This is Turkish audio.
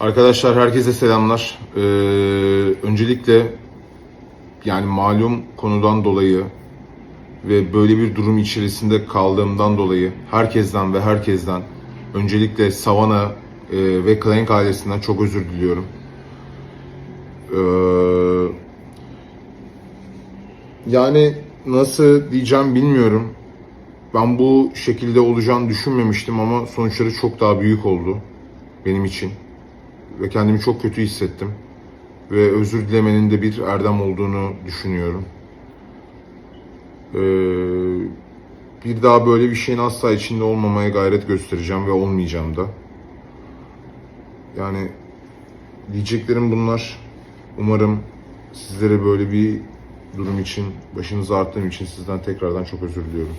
Arkadaşlar herkese selamlar. Ee, öncelikle yani malum konudan dolayı ve böyle bir durum içerisinde kaldığımdan dolayı herkesten ve herkesten öncelikle Savana e, ve Clank ailesinden çok özür diliyorum. Ee, yani nasıl diyeceğim bilmiyorum. Ben bu şekilde olacağını düşünmemiştim ama sonuçları çok daha büyük oldu benim için ve kendimi çok kötü hissettim. Ve özür dilemenin de bir erdem olduğunu düşünüyorum. Ee, bir daha böyle bir şeyin asla içinde olmamaya gayret göstereceğim ve olmayacağım da. Yani diyeceklerim bunlar. Umarım sizlere böyle bir durum için, başınızı arttığım için sizden tekrardan çok özür diliyorum.